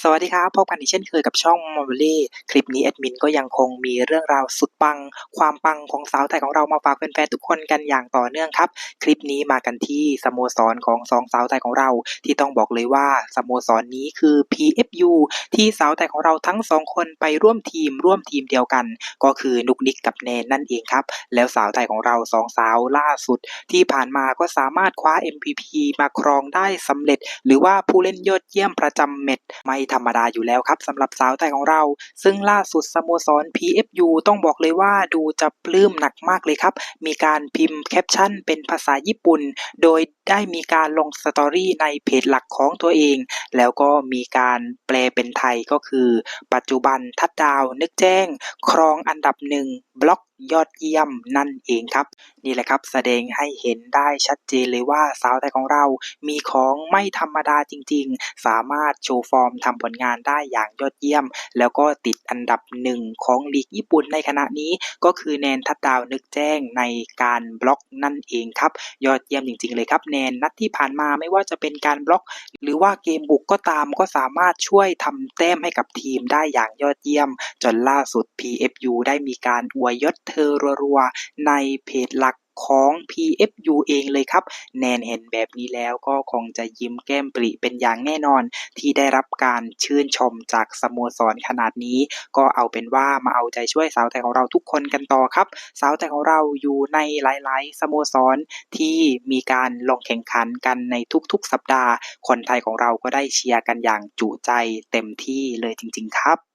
สวัสดีครับ พบกันอีกเช่นเคยกับช่อง m o b i l y คลิปนี้แอดมินก็ยังคงมีเรื่องราวสุดปัง ความปังของสาวไทยของเรามาฝากแฟนๆทุกคนกันอย่างต่อเนื่องครับ คลิปนี้มากันที่สโมสรของสองสาวไทยของเรา ที่ต้องบอกเลยว่าสโมสรนี้คือ PFU ที่สาวไทยของเราทั้งสองคนไปร่วมทีมร่วมทีมเดียวกัน ก็คือนุกนิกกับแนนนั่นเองครับ แล้วสาวไทยของเราสองสาวล่าสุด ที่ผ่านมาก็สามารถคว้า MVP มาครองได้สำเร็จ หรือว่าผู้เล่นยอดเยี่ยมประจำเม็ดไม่ธรรมดาอยู่แล้วครับสำหรับสาวไทยของเรา ซึ่งล่าสุดสโมสร PFU ต้องบอกเลยว่าดูจะปลื้มหนักมากเลยครับ มีการพิมพ์แคปชั่นเป็นภาษาญี่ปุ่น โดยได้มีการลงสตอรี่ในเพจหลักของตัวเอง แล้วก็มีการแปลเป็นไทยก็คือ ปัจจุบันทัดดาวนึกแจ้ง ครองอันดับหนึ่งบล็อกยอดเยี่ยมนั่นเองครับ นี่แหละครับแสดงให้เห็นได้ชัดเจนเลยว่าสาวไทยของเรา มีของไม่ธรรมดาจริง ๆ สามารถโชว์ฟอร์มทำผลงานได้อย่างยอดเยี่ยม แล้วก็ติดอันดับหนึ่งของลีกญี่ปุ่นในขณะนี้ก็คือแนนทัดดาวนึกแจ้งในการบล็อกนั่นเองครับ ยอดเยี่ยมจริง ๆ เลยครับแนนนัดที่ผ่านมาไม่ว่าจะเป็นการบล็อก หรือว่าเกมบุกก็ตามก็สามารถช่วยทำแต้มให้กับทีมได้อย่างยอดเยี่ยม จนล่าสุด PFU ได้มีการอวยยศเธอรัวๆ ในเพจหลักของ PFU เองเลยครับ แนนเห็นแบบนี้แล้วก็คงจะยิ้มแก้มปริเป็นอย่างแน่นอน ที่ได้รับการชื่นชมจากสโมสรขนาดนี้ ก็เอาเป็นว่ามาเอาใจช่วยสาวไทยของเราทุกคนกันต่อครับ สาวไทยของเราอยู่ในหลาย ๆ สโมสรที่มีการลงแข่งขันกันในทุก ๆ สัปดาห์ คนไทยของเราก็ได้เชียร์กันอย่างจุใจเต็มที่เลยจริง ๆ ครับ